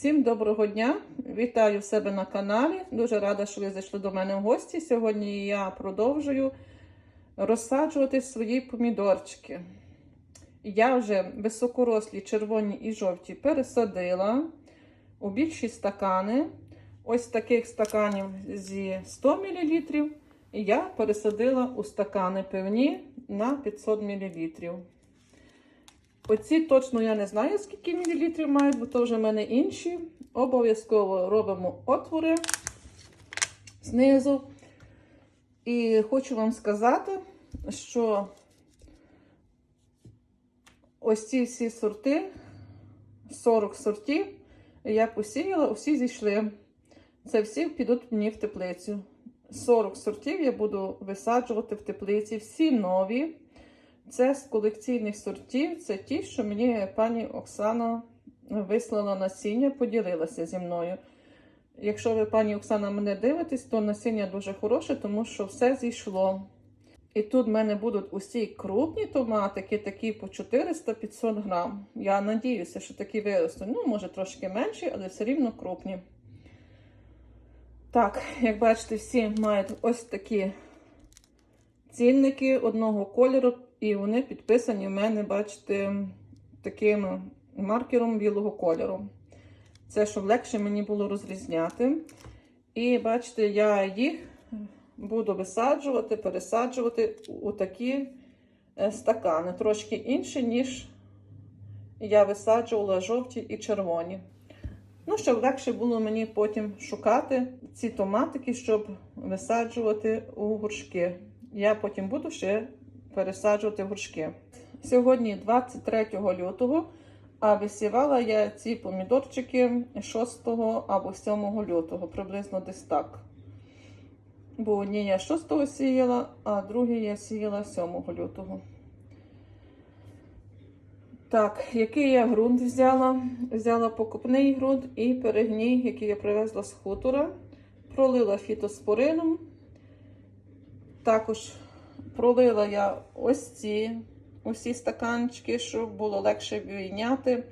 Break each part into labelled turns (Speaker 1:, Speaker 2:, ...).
Speaker 1: Всім доброго дня! Вітаю себе на каналі. Дуже рада, що ви зайшли до мене в гості. Сьогодні я продовжую розсаджувати свої помідорчики. Я вже високорослі червоні і жовті пересадила у більші стакани. Ось таких стаканів зі 100 мл. Я пересадила у стакани певні на 500 мл. Оці точно я не знаю, скільки мілілітрів мають, бо то вже в мене інші. Обов'язково робимо отвори знизу. І хочу вам сказати, що ось ці всі сорти, 40 сортів, я посіяла, усі зійшли. Це всі підуть мені в теплицю. 40 сортів я буду висаджувати в теплиці, всі нові. Це з колекційних сортів, це ті, що мені пані Оксана вислала насіння, поділилася зі мною. Якщо ви, пані Оксана, мене дивитесь, то насіння дуже хороше, тому що все зійшло. І тут в мене будуть усі крупні томатики, такі по 400-500 грам. Я надіюся, що такі виростуть. Ну, може, трошки менші, але все рівно крупні. Так, як бачите, всі мають ось такі цінники одного кольору. І вони підписані в мене, бачите, таким маркером білого кольору. Це, щоб легше мені було розрізняти. І бачите, я їх буду висаджувати, пересаджувати у такі стакани. Трошки інші, ніж я висаджувала жовті і червоні. Ну, щоб легше було мені потім шукати ці томатики, щоб висаджувати у горшки. Я потім буду ще пересаджувати горшки. Сьогодні 23 лютого, а висівала я ці помідорчики 6 або 7 лютого, приблизно десь так. Бо одні я 6 сіяла, а другі я сіяла 7 лютого. Так, який я ґрунт взяла? Взяла покупний ґрунт і перегній, який я привезла з хутора. Пролила фітоспорином. Також пролила я ось ці усі стаканчики, щоб було легше війняти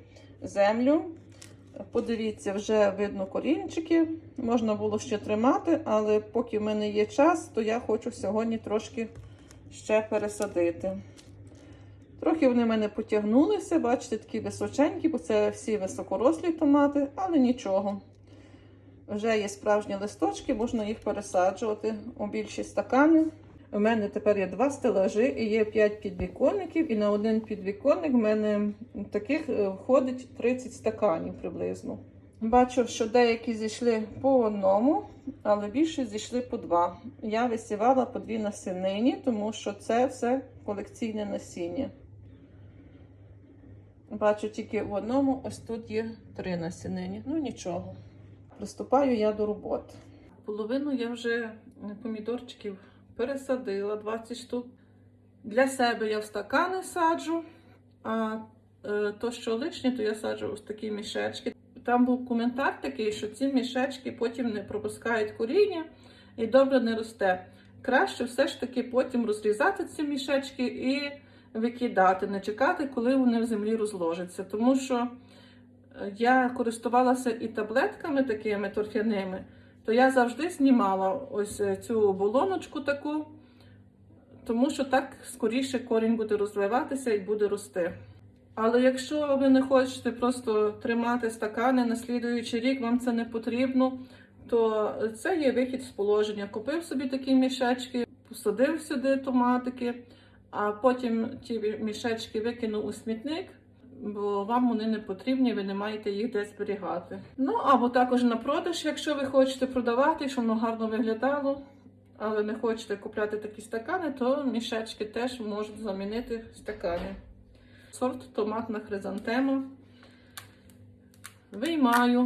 Speaker 1: землю. Подивіться, вже видно корінчики. Можна було ще тримати, але поки в мене є час, то я хочу сьогодні трошки ще пересадити. Трохи вони в мене потягнулися, бачите, такі височенькі, бо це всі високорослі томати, але нічого. Вже є справжні листочки, можна їх пересаджувати у більші стакани. У мене тепер є два стелажі і є 5 підвіконників, і на один підвіконник в мене таких входить 30 стаканів приблизно. Бачу, що деякі зійшли по одному, але більше зійшли по два. Я висівала по дві насінині, тому що це все колекційне насіння. Бачу тільки в одному, ось тут є три насінині. Ну нічого. Приступаю я до роботи. Половину я вже помідорчиків пересадила 20 штук. Для себе я в стакани саджу, а е, то, що лишнє, то я саджу ось такі мішечки. Там був коментар такий, що ці мішечки потім не пропускають коріння і добре не росте. Краще все ж таки потім розрізати ці мішечки і викидати, не чекати, коли вони в землі розложаться. Тому що я користувалася і таблетками такими торфяними то я завжди знімала ось цю болоночку таку, тому що так скоріше корінь буде розвиватися і буде рости. Але якщо ви не хочете просто тримати стакани на слідуючий рік, вам це не потрібно, то це є вихід з положення. Купив собі такі мішечки, посадив сюди томатики, а потім ті мішечки викинув у смітник бо вам вони не потрібні, ви не маєте їх десь зберігати. Ну, або також на продаж, якщо ви хочете продавати, щоб воно гарно виглядало, але не хочете купляти такі стакани, то мішечки теж можуть замінити стакани. Сорт томатна хризантема. Виймаю.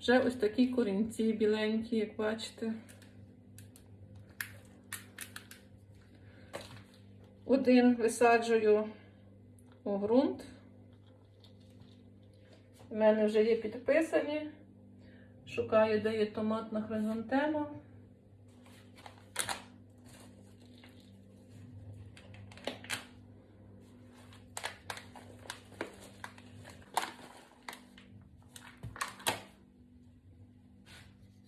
Speaker 1: Вже ось такі корінці біленькі, як бачите. Один висаджую у ґрунт. У мене вже є підписані. Шукаю, де є томатна хризантема.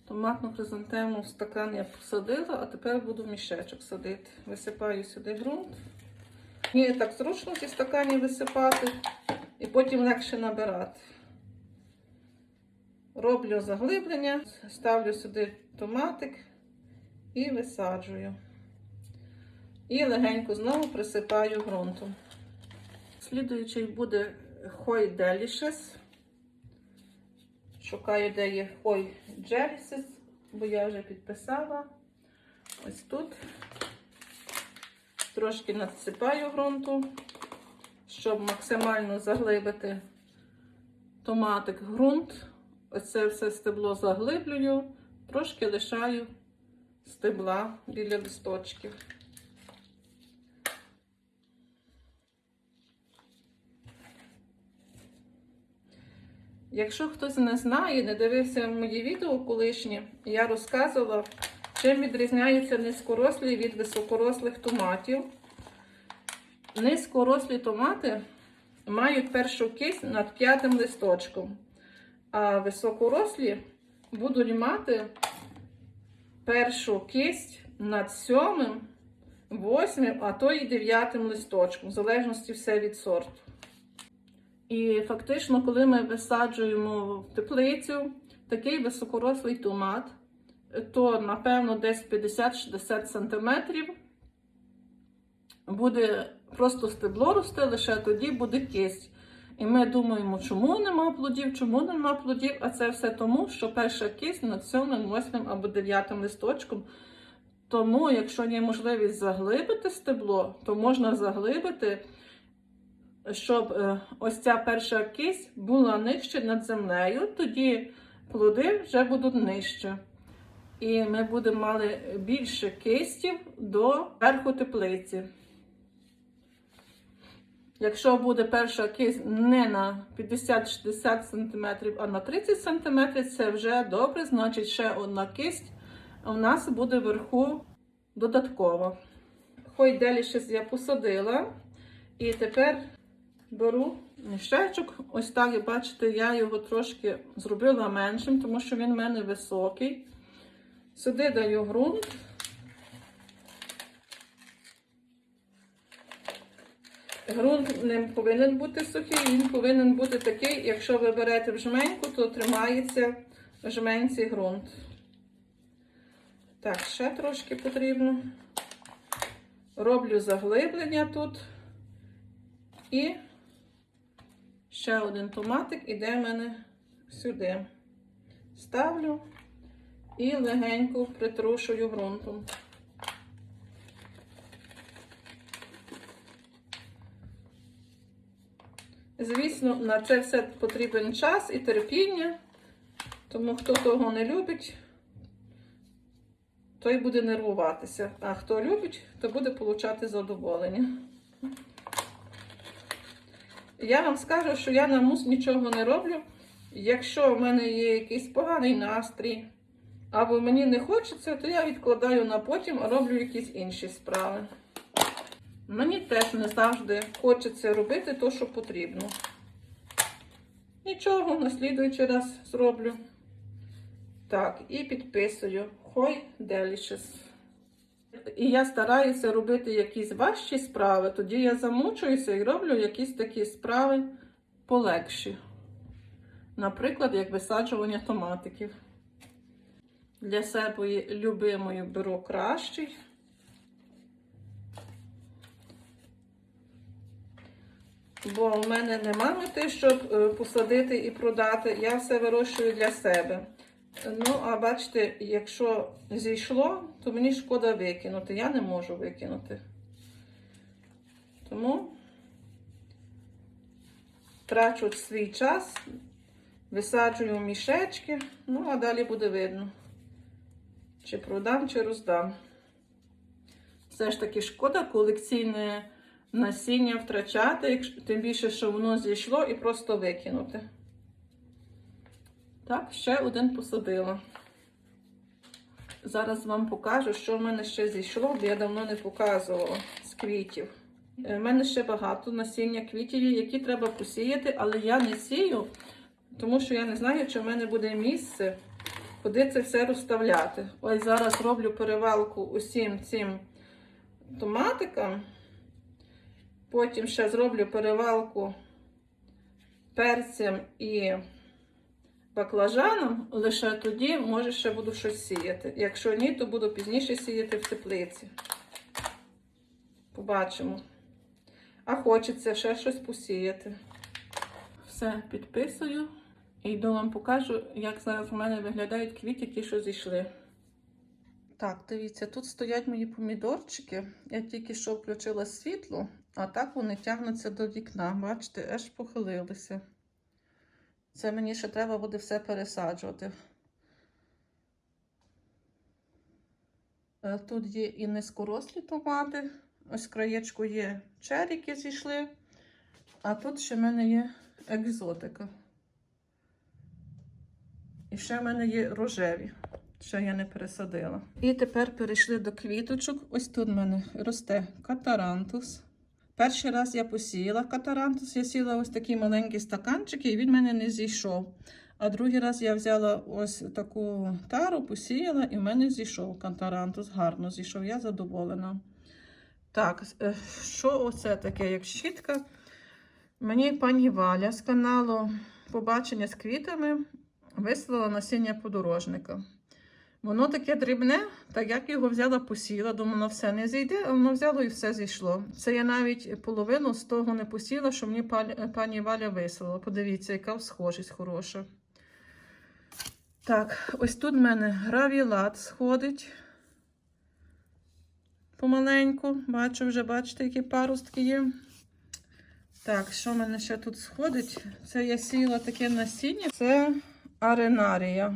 Speaker 1: Томатну хризантему в стакан я посадила, а тепер буду в мішечок садити. Висипаю сюди ґрунт. Мені так зручно ці стакані висипати і потім легше набирати. Роблю заглиблення, ставлю сюди томатик і висаджую. І легенько знову присипаю ґрунтом. Слідуючий буде хой делішес. Шукаю, де є хой джерісис, бо я вже підписала. Ось тут. Трошки надсипаю ґрунту, щоб максимально заглибити томатик ґрунт. Оце все стебло заглиблюю, трошки лишаю стебла біля листочків. Якщо хтось не знає, не дивився мої відео колишні, я розказувала, чим відрізняються низькорослі від високорослих томатів. Низькорослі томати мають першу кисть над п'ятим листочком, а високорослі будуть мати першу кисть над сьомим, восьмим, а то і дев'ятим листочком, в залежності все від сорту. І фактично, коли ми висаджуємо в теплицю такий високорослий томат, то напевно десь 50-60 см буде просто стебло рости, лише тоді буде кисть. І ми думаємо, чому нема плодів, чому нема плодів, а це все тому, що перша кисть над 7, 8 або 9 листочком. Тому, якщо є можливість заглибити стебло, то можна заглибити щоб е, ось ця перша кисть була нижче над землею, тоді плоди вже будуть нижче. І ми будемо мали більше кистів до верху теплиці. Якщо буде перша кисть не на 50-60 см, а на 30 см, це вже добре, значить ще одна кисть у нас буде вверху додатково. Хой делішес я посадила. І тепер беру мішечок. Ось так, бачите, я його трошки зробила меншим, тому що він в мене високий. Сюди даю ґрунт. Грунт не повинен бути сухий, він повинен бути такий, якщо ви берете в жменьку, то тримається в жменці ґрунт. Так, ще трошки потрібно. Роблю заглиблення тут. І ще один томатик іде в мене сюди. Ставлю і легенько притрушую ґрунтом. Звісно, на це все потрібен час і терпіння, тому хто того не любить, той буде нервуватися. А хто любить, то буде отримати задоволення. Я вам скажу, що я на мус нічого не роблю. Якщо в мене є якийсь поганий настрій, або мені не хочеться, то я відкладаю на потім, роблю якісь інші справи. Мені теж не завжди хочеться робити те, що потрібно. Нічого, на слідуючий раз зроблю. Так, і підписую Хой Delicious. І я стараюся робити якісь важчі справи, тоді я замучуюся і роблю якісь такі справи полегші. Наприклад, як висаджування томатиків. Для себе любимою беру кращий. Бо в мене нема мети, щоб е, посадити і продати. Я все вирощую для себе. Ну, а бачите, якщо зійшло, то мені шкода викинути. Я не можу викинути. Тому трачу свій час, висаджую мішечки, ну, а далі буде видно, чи продам, чи роздам. Все ж таки шкода колекційне насіння втрачати, тим більше, що воно зійшло і просто викинути. Так, ще один посадила. Зараз вам покажу, що в мене ще зійшло, бо я давно не показувала з квітів. У мене ще багато насіння квітів, які треба посіяти, але я не сію, тому що я не знаю, чи в мене буде місце куди це все розставляти. Ось зараз роблю перевалку усім цим томатикам. Потім ще зроблю перевалку перцям і баклажаном. Лише тоді, може, ще буду щось сіяти. Якщо ні, то буду пізніше сіяти в теплиці. Побачимо. А хочеться ще щось посіяти. Все, підписую. І йду вам покажу, як зараз у мене виглядають квітики, що зійшли. Так, дивіться, тут стоять мої помідорчики. Я тільки що включила світло, а так вони тягнуться до вікна. Бачите, аж похилилися. Це мені ще треба буде все пересаджувати. Е, Тут є і низькорослі томати. Ось краєчку є черіки зійшли. А тут ще в мене є екзотика. І ще в мене є рожеві. Ще я не пересадила. І тепер перейшли до квіточок. Ось тут в мене росте катарантус. Перший раз я посіяла катарантус, я сіла ось такі маленькі стаканчики, і він в мене не зійшов. А другий раз я взяла ось таку тару, посіяла, і в мене зійшов катарантус. Гарно зійшов, я задоволена. Так, е, що оце таке, як щітка? Мені пані Валя з каналу Побачення з квітами вислала насіння подорожника. Воно таке дрібне, так як його взяла, посіла, думала, воно все не зійде, а воно взяло і все зійшло. Це я навіть половину з того не посіла, що мені пані, Валя вислала. Подивіться, яка схожість хороша. Так, ось тут в мене гравілат сходить. Помаленьку. Бачу вже, бачите, які паростки є. Так, що в мене ще тут сходить? Це я сіяла таке насіння. Це аренарія.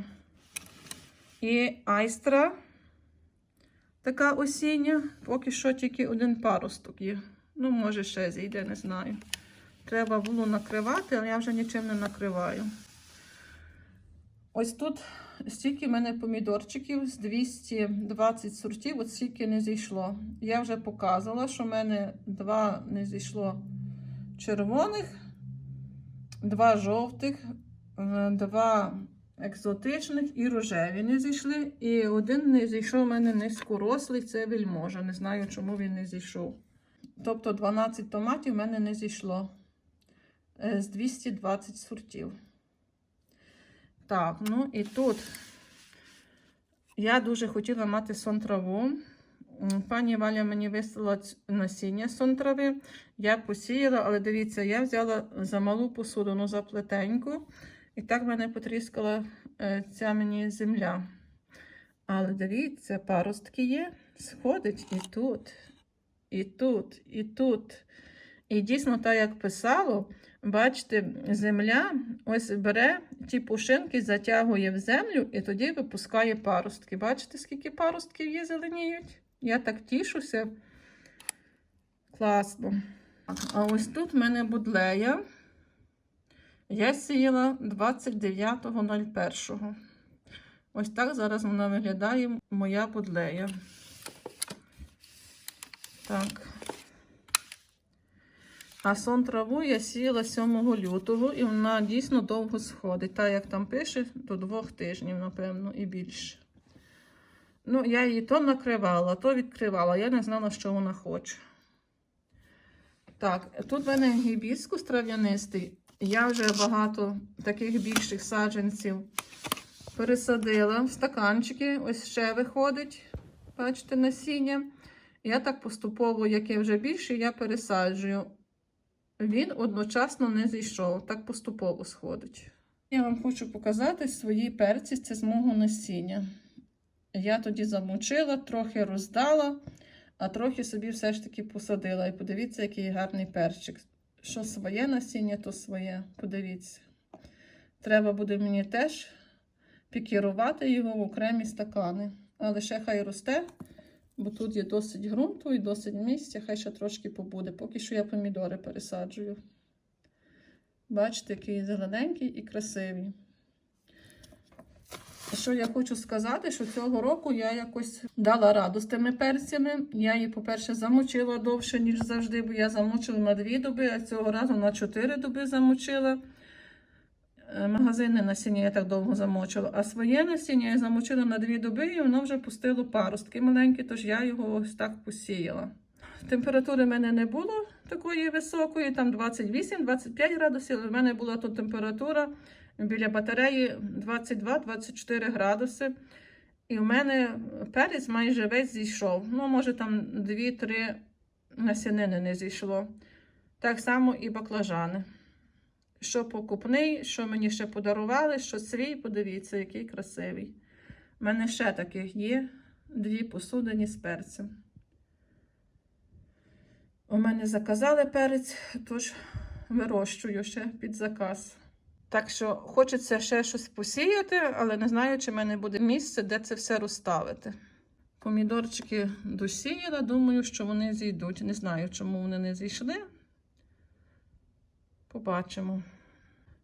Speaker 1: І айстра така осіння. Поки що тільки один паросток є. Ну, може, ще зійде, не знаю. Треба було накривати, але я вже нічим не накриваю. Ось тут стільки в мене помідорчиків з 220 сортів, от стільки не зійшло. Я вже показувала, що в мене два не зійшло червоних, два жовтих, два екзотичних і рожеві не зійшли. І один не зійшов у мене низькорослий, це вельможа. Не знаю, чому він не зійшов. Тобто 12 томатів в мене не зійшло е, з 220 сортів. Так, ну і тут я дуже хотіла мати сон траву. Пані Валя мені вислала насіння сон трави. Я посіяла, але дивіться, я взяла за малу посудину за плетеньку. І так мене потріскала е, ця мені земля. Але дивіться, паростки є, сходить і тут, і тут, і тут. І дійсно, так як писало, бачите, земля ось бере ті пушинки, затягує в землю і тоді випускає паростки. Бачите, скільки паростків є, зеленіють? Я так тішуся. Класно. А ось тут в мене будлея. Я сіяла 29.01. Ось так зараз вона виглядає моя будлея. Так. А сон траву я сіяла 7 лютого, і вона дійсно довго сходить. Так, як там пише, до двох тижнів, напевно, і більше. Ну, я її то накривала, то відкривала. Я не знала, що вона хоче. Так, тут в мене гібіскус трав'янистий. Я вже багато таких більших саджанців пересадила в стаканчики. Ось ще виходить, бачите, насіння. Я так поступово, як я вже більше, я пересаджую. Він одночасно не зійшов, так поступово сходить. Я вам хочу показати свої перці, це з мого насіння. Я тоді замочила, трохи роздала, а трохи собі все ж таки посадила. І подивіться, який гарний перчик. Що своє насіння, то своє. Подивіться. Треба буде мені теж пікірувати його в окремі стакани. Але ще хай росте, бо тут є досить ґрунту і досить місця, хай ще трошки побуде. Поки що я помідори пересаджую. Бачите, який зелененький і красивий. Що я хочу сказати, що цього року я якось дала раду з тими перцями. Я її, по-перше, замочила довше, ніж завжди, бо я замочила на дві доби, а цього разу на чотири доби замочила. е, магазинне насіння я так довго замочила, а своє насіння я замочила на дві доби і воно вже пустило паростки маленькі, тож я його ось так посіяла. Температури в мене не було такої високої, там 28-25 градусів, але в мене була тут температура біля батареї 22-24 градуси. І в мене перець майже весь зійшов. Ну, може, там 2-3 насінини не зійшло. Так само і баклажани. Що покупний, що мені ще подарували, що свій, подивіться, який красивий. У мене ще таких є дві посудині з перцем. У мене заказали перець, тож вирощую ще під заказ. Так що хочеться ще щось посіяти, але не знаю, чи в мене буде місце, де це все розставити. Помідорчики досіяла, думаю, що вони зійдуть. Не знаю, чому вони не зійшли. Побачимо.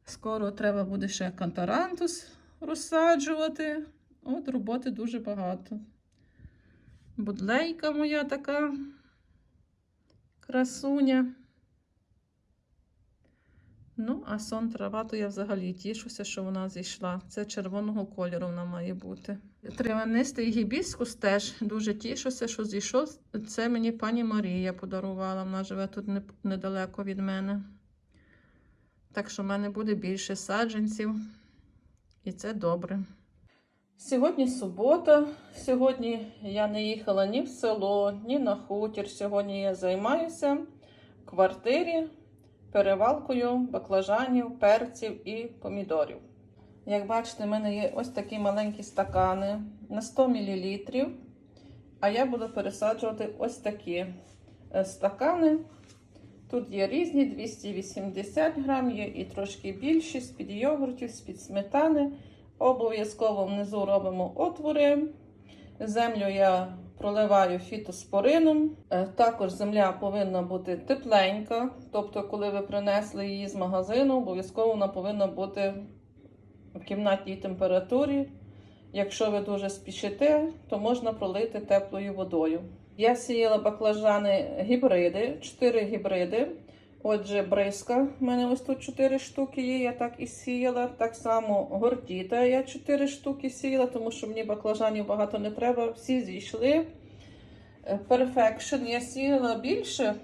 Speaker 1: Скоро треба буде ще кантарантус розсаджувати. От роботи дуже багато. Будлейка моя така красуня. Ну, а сон трава, то я взагалі тішуся, що вона зійшла. Це червоного кольору вона має бути. Триванистий гібіскус теж дуже тішуся, що зійшов. Це мені пані Марія подарувала. Вона живе тут недалеко від мене. Так що в мене буде більше саджанців. І це добре. Сьогодні субота. Сьогодні я не їхала ні в село, ні на хутір. Сьогодні я займаюся в квартирі перевалкою баклажанів, перців і помідорів. Як бачите, в мене є ось такі маленькі стакани на 100 мл. А я буду пересаджувати ось такі е, стакани. Тут є різні 280 грам, є і трошки більші, з-під йогуртів, з-під сметани. Обов'язково внизу робимо отвори. Землю я проливаю фітоспорином. Е, Також земля повинна бути тепленька. Тобто, коли ви принесли її з магазину, обов'язково вона повинна бути в кімнатній температурі. Якщо ви дуже спішите, то можна пролити теплою водою. Я сіяла баклажани гібриди, 4 гібриди. Отже, бриска, в мене ось тут 4 штуки є, я так і сіяла. Так само гортіта я 4 штуки сіяла, тому що мені баклажанів багато не треба. Всі зійшли. Е, Perfection я сіяла більше,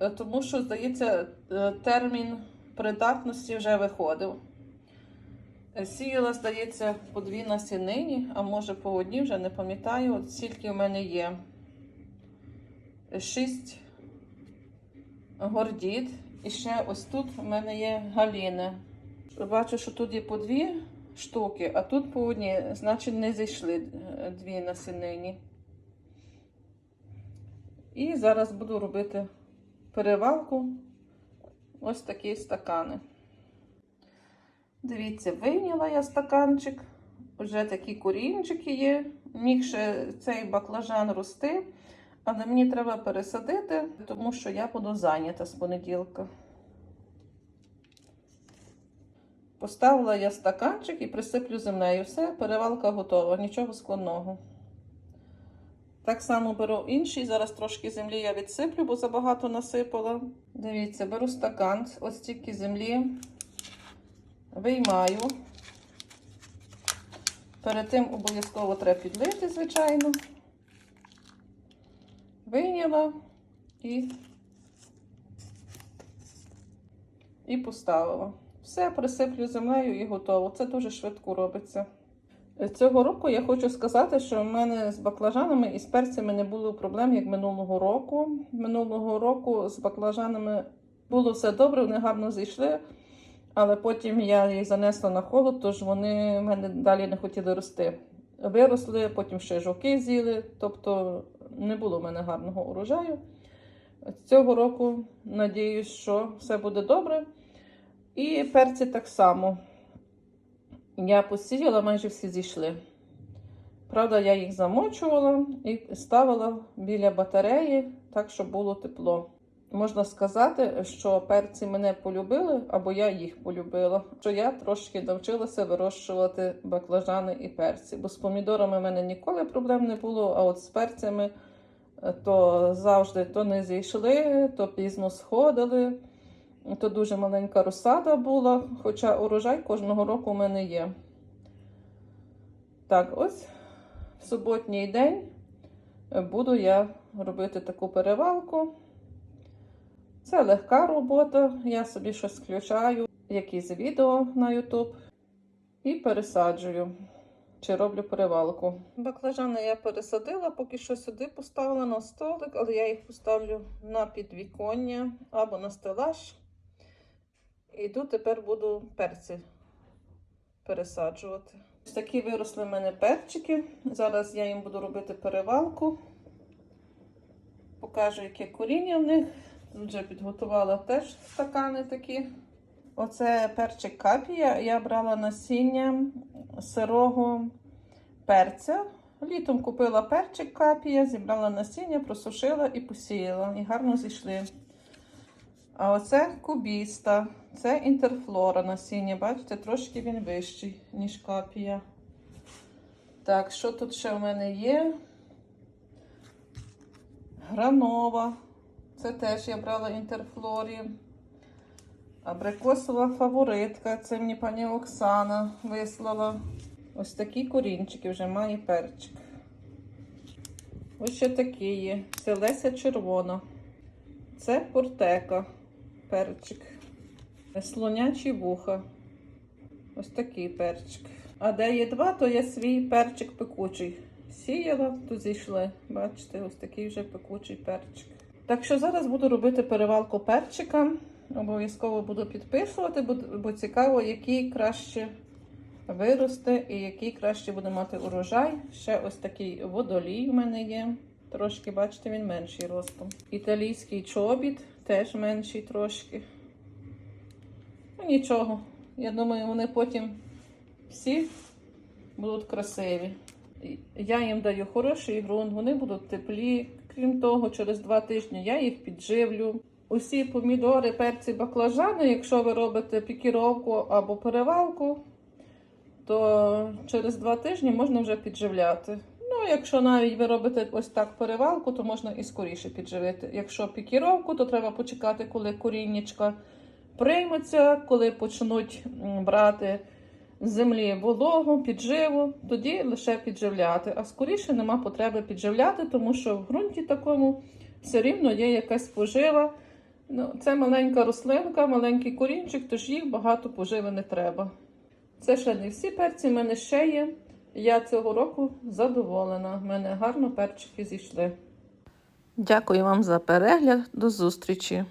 Speaker 1: е, тому що, здається, е, термін придатності вже виходив. Е, Сіяла, здається, по дві насінині, а може по одній, вже не пам'ятаю. От стільки в мене є. Шість гордіт. І ще ось тут у мене є галіни. Бачу, що тут є по дві штуки, а тут по одній, значить, не зійшли дві насінині. І зараз буду робити перевалку ось такі стакани. Дивіться, вийняла я стаканчик. Вже такі корінчики є. Міг ще цей баклажан рости, але мені треба пересадити, тому що я буду зайнята з понеділка. Поставила я стаканчик і присиплю землею. Все, перевалка готова, нічого складного. Так само беру інший. Зараз трошки землі я відсиплю, бо забагато насипала. Дивіться, беру стакан, ось стільки землі. Виймаю. Перед тим обов'язково треба підлити, звичайно. Вийняла і, і поставила. Все, присиплю землею і готово. Це дуже швидко робиться. Цього року я хочу сказати, що в мене з баклажанами і з перцями не було проблем, як минулого року. Минулого року з баклажанами було все добре, вони гарно зійшли. Але потім я їх занесла на холод, тож вони в мене далі не хотіли рости. Виросли, потім ще жовки з'їли, тобто не було в мене гарного урожаю. Цього року надіюсь, що все буде добре. І перці так само. Я посіяла, майже всі зійшли. Правда, я їх замочувала і ставила біля батареї, так, щоб було тепло. Можна сказати, що перці мене полюбили, або я їх полюбила. Що я трошки навчилася вирощувати баклажани і перці. Бо з помідорами в мене ніколи проблем не було, а от з перцями е, то завжди то не зійшли, то пізно сходили. То дуже маленька розсада була, хоча урожай кожного року у мене є. Так, ось в суботній день буду я робити таку перевалку. Це легка робота. Я собі щось включаю, якісь відео на YouTube і пересаджую. Чи роблю перевалку. Баклажани я пересадила, поки що сюди поставила на столик, але я їх поставлю на підвіконня або на стелаж. Іду тепер буду перці пересаджувати. Ось такі виросли в мене перчики. Зараз я їм буду робити перевалку. Покажу, яке коріння в них. Вже підготувала теж стакани такі. Оце перчик капія. Я брала насіння сирого перця. Літом купила перчик капія, зібрала насіння, просушила і посіяла. І гарно зійшли. А оце кубіста. Це інтерфлора насіння. Бачите, трошки він вищий, ніж капія. Так, що тут ще в мене є? Гранова. Це теж я брала інтерфлорі. Абрикосова фаворитка. Це мені пані Оксана вислала. Ось такі корінчики вже має перчик. Ось ще такі є. Це Леся червона. Це портека. Перчик. Слонячі вуха. Ось такий перчик. А де є два, то є свій перчик пекучий. Сіяла, тут зійшли. Бачите, ось такий вже пекучий перчик. Так що зараз буду робити перевалку перчика. Обов'язково буду підписувати, бо, цікаво, який краще виросте і який краще буде мати урожай. Ще ось такий водолій в мене є. Трошки, бачите, він менший ростом. Італійський чобіт теж менший трошки. Ну нічого. Я думаю, вони потім всі будуть красиві. Я їм даю хороший ґрунт, вони будуть теплі. Крім того, через два тижні я їх підживлю. Усі помідори, перці, баклажани, якщо ви робите пікіровку або перевалку, то через два тижні можна вже підживляти. Ну, якщо навіть ви робите ось так перевалку, то можна і скоріше підживити. Якщо пікіровку, то треба почекати, коли коріннячка приймуться, коли почнуть брати з землі вологу, підживу, тоді лише підживляти. А скоріше нема потреби підживляти, тому що в ґрунті такому все рівно є якась пожива. Ну, це маленька рослинка, маленький корінчик, тож їх багато поживи не треба. Це ще не всі перці, в мене ще є. Я цього року задоволена. В мене гарно перчики зійшли. Дякую вам за перегляд. До зустрічі!